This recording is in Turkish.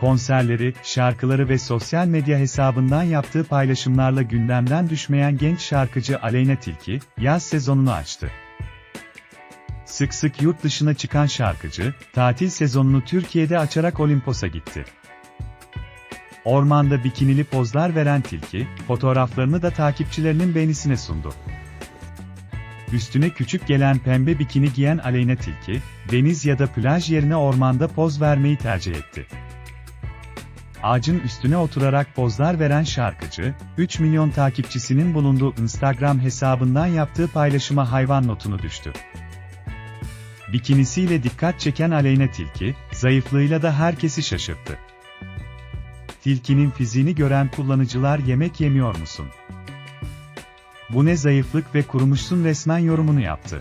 Konserleri, şarkıları ve sosyal medya hesabından yaptığı paylaşımlarla gündemden düşmeyen genç şarkıcı Aleyna Tilki, yaz sezonunu açtı. Sık sık yurt dışına çıkan şarkıcı, tatil sezonunu Türkiye'de açarak Olimpos'a gitti. Ormanda bikinili pozlar veren Tilki, fotoğraflarını da takipçilerinin beğenisine sundu. Üstüne küçük gelen pembe bikini giyen Aleyna Tilki, deniz ya da plaj yerine ormanda poz vermeyi tercih etti. Ağacın üstüne oturarak pozlar veren şarkıcı, 3 milyon takipçisinin bulunduğu Instagram hesabından yaptığı paylaşıma hayvan notunu düştü. Bikinisiyle dikkat çeken Aleyna Tilki, zayıflığıyla da herkesi şaşırttı. Tilkinin fiziğini gören kullanıcılar yemek yemiyor musun? Bu ne zayıflık ve kurumuşsun resmen yorumunu yaptı.